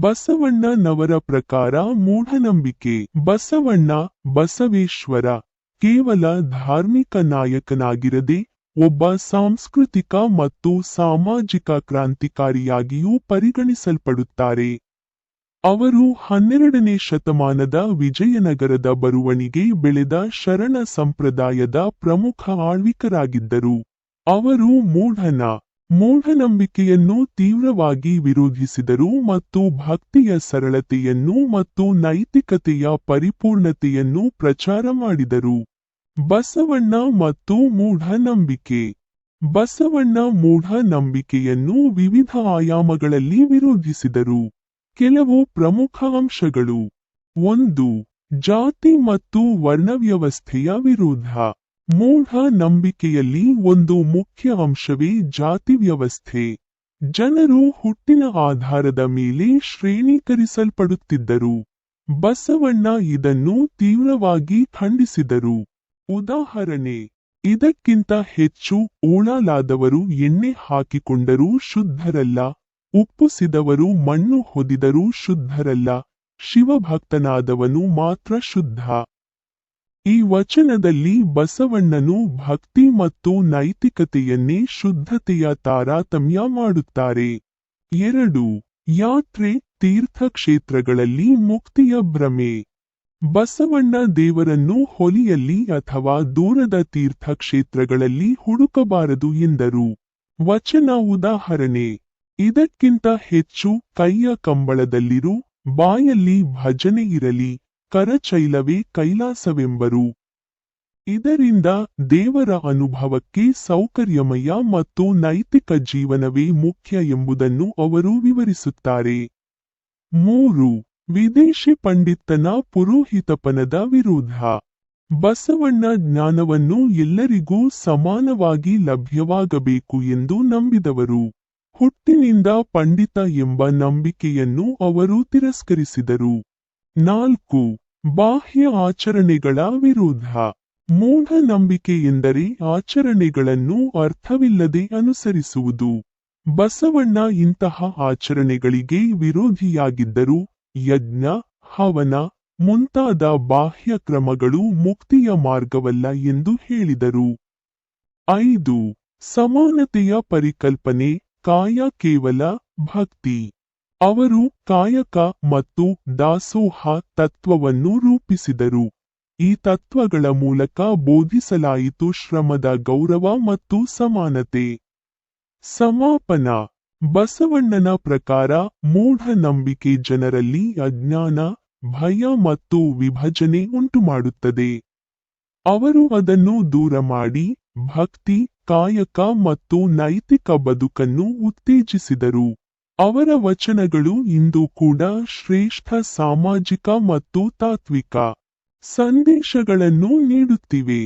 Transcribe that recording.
ಬಸವಣ್ಣನವರ ಪ್ರಕಾರ ಮೂಢನಂಬಿಕೆ. ಬಸವಣ್ಣ ಬಸವೇಶ್ವರ ಕೇವಲ ಧಾರ್ಮಿಕ ನಾಯಕನಾಗಿರದೆ, ಒಬ್ಬ ಸಾಂಸ್ಕೃತಿಕ ಮತ್ತು ಸಾಮಾಜಿಕ ಕ್ರಾಂತಿಕಾರಿಯಾಗಿಯೂ ಪರಿಗಣಿಸಲ್ಪಡುತ್ತಾರೆ. ಅವರು ಹನ್ನೆರಡನೇ ಶತಮಾನದ ವಿಜಯನಗರದ ಬರುವಣಿಗೆ ಬೆಳೆದ ಶರಣ ಸಂಪ್ರದಾಯದ ಪ್ರಮುಖ ಆಳ್ವಿಕರಾಗಿದ್ದರು. ಅವರು ಮೂಢನ ಮೂಢನಂಬಿಕೆಯನ್ನು ತೀವ್ರವಾಗಿ ವಿರೋಧಿಸಿದರು ಮತ್ತು ಭಕ್ತಿಯ ಸರಳತೆಯನ್ನು ಮತ್ತು ನೈತಿಕತೆಯ ಪರಿಪೂರ್ಣತೆಯನ್ನು ಪ್ರಚಾರ ಮಾಡಿದರು. ಬಸವಣ್ಣ ಮತ್ತು ಮೂಢನಂಬಿಕೆ. ಬಸವಣ್ಣ ಮೂಢನಂಬಿಕೆಯನ್ನು ವಿವಿಧ ಆಯಾಮಗಳಲ್ಲಿ ವಿರೋಧಿಸಿದರು. ಕೆಲವು ಪ್ರಮುಖ ಅಂಶಗಳು. ಒಂದು, ಜಾತಿ ಮತ್ತು ವರ್ಣವ್ಯವಸ್ಥೆಯ ವಿರೋಧ. ಮೂಢ ನಂಬಿಕೆಯಲ್ಲಿ ಒಂದು ಮುಖ್ಯ ಅಂಶವೇ ಜಾತಿ ವ್ಯವಸ್ಥೆ. ಜನರು ಹುಟ್ಟಿನ ಆಧಾರದ ಮೇಲೆ ಶ್ರೇಣೀಕರಿಸಲ್ಪಡುತ್ತಿದ್ದರು. ಬಸವಣ್ಣ ಇದನ್ನು ತೀವ್ರವಾಗಿ ಖಂಡಿಸಿದರು. ಉದಾಹರಣೆ, ಇದಕ್ಕಿಂತ ಹೆಚ್ಚು ಓಳಾಲಾದವರು ಎಣ್ಣೆ ಹಾಕಿಕೊಂಡರೂ ಶುದ್ಧರಲ್ಲ ಉಪ್ಪುಸಿದವರು ಮಣ್ಣು ಹೊದಿದರೂ ಶುದ್ಧರಲ್ಲ, ಶಿವಭಕ್ತನಾದವನು ಮಾತ್ರ ಶುದ್ಧ. ಈ ವಚನದಲ್ಲಿ ಬಸವಣ್ಣನು ಭಕ್ತಿ ಮತ್ತು ನೈತಿಕತೆಯನ್ನೇ ಶುದ್ಧತೆಯ ತಾರತಮ್ಯ ಮಾಡುತ್ತಾರೆ. ಎರಡು, ಯಾತ್ರೆ, ತೀರ್ಥಕ್ಷೇತ್ರಗಳಲ್ಲಿ ಮುಕ್ತಿಯ ಭ್ರಮೆ. ಬಸವಣ್ಣ ದೇವರನ್ನು ಹೊಲಿಯಲ್ಲಿ ಅಥವಾ ದೂರದ ತೀರ್ಥಕ್ಷೇತ್ರಗಳಲ್ಲಿ ಹುಡುಕಬಾರದು ಎಂದರು. ವಚನ ಉದಾಹರಣೆ, ಇದಕ್ಕಿಂತ ಹೆಚ್ಚು ಕೈಯ ಕಂಬಳದಲ್ಲಿರು, ಬಾಯಲ್ಲಿ ಭಜನೆ ಇರಲಿ ಕರಚೈಲವೇ ಕೈಲಾಸವೆಂಬರು. ಇದರಿಂದ ದೇವರ ಅನುಭವಕ್ಕೆ ಸೌಕರ್ಯಮಯ ಮತ್ತು ನೈತಿಕ ಜೀವನವೇ ಮುಖ್ಯ ಎಂಬುದನ್ನು ಅವರು ವಿವರಿಸುತ್ತಾರೆ. ಮೂರು, ವಿದೇಶಿ ಪಂಡಿತನ ಪುರೋಹಿತಪನದ ವಿರೋಧ. ಬಸವಣ್ಣ ಜ್ಞಾನವನ್ನು ಎಲ್ಲರಿಗೂ ಸಮಾನವಾಗಿ ಲಭ್ಯವಾಗಬೇಕು ಎಂದು ನಂಬಿದವರು. ಹುಟ್ಟಿನಿಂದ ಪಂಡಿತ ಎಂಬ ನಂಬಿಕೆಯನ್ನು ಅವರು ತಿರಸ್ಕರಿಸಿದರು. ನಾಲ್ಕು ಬಾಹ್ಯ ಆಚರಣೆಗಳ ವಿರುದ್ಧ ಮೂಢನಂಬಿಕೆ ಎಂದರೆ ಆಚರಣೆಗಳನ್ನು ಅರ್ಥವಿಲ್ಲದೆ ಅನುಸರಿಸುವುದು. ಬಸವಣ್ಣ ಇಂತಹ ಆಚರಣೆಗಳಿಗೆ ವಿರೋಧಿಯಾಗಿದ್ದರು ಯಜ್ಞ, ಹವನ ಮುಂತಾದ ಬಾಹ್ಯ ಕ್ರಮಗಳು ಮುಕ್ತಿಯ ಮಾರ್ಗವಲ್ಲ ಎಂದು ಹೇಳಿದರು. ಐದು. ಸಮಾನತೆಯ ಪರಿಕಲ್ಪನೆ, ಕಾಯ ಕೇವಲ ಭಕ್ತಿ. ಅವರು ಕಾಯಕ ಮತ್ತು ದಾಸೋಹ ತತ್ವವನ್ನು ರೂಪಿಸಿದರು. ಈ ತತ್ವಗಳ ಮೂಲಕ ಬೋಧಿಸಲಾಯಿತು ಶ್ರಮದ ಗೌರವ ಮತ್ತು ಸಮಾನತೆ. ಸಮಾಪನ. ಬಸವಣ್ಣನ ಪ್ರಕಾರ ಮೂಢನಂಬಿಕೆ ಜನರಲ್ಲಿ ಅಜ್ಞಾನ, ಭಯ ಮತ್ತು ವಿಭಜನೆ ಉಂಟುಮಾಡುತ್ತದೆ. ಅವರು ಅದನ್ನು ದೂರ ಮಾಡಿ ಭಕ್ತಿ, ಕಾಯಕ ಮತ್ತು ನೈತಿಕ ಬದುಕನ್ನು ಉತ್ತೇಜಿಸಿದರು. ಅವರ ವಚನಗಳು ಇಂದು ಕೂಡ ಶ್ರೇಷ್ಠ ಸಾಮಾಜಿಕ ಮತ್ತು ತಾತ್ವಿಕ ಸಂದೇಶಗಳನ್ನು ನೀಡುತ್ತಿವೆ.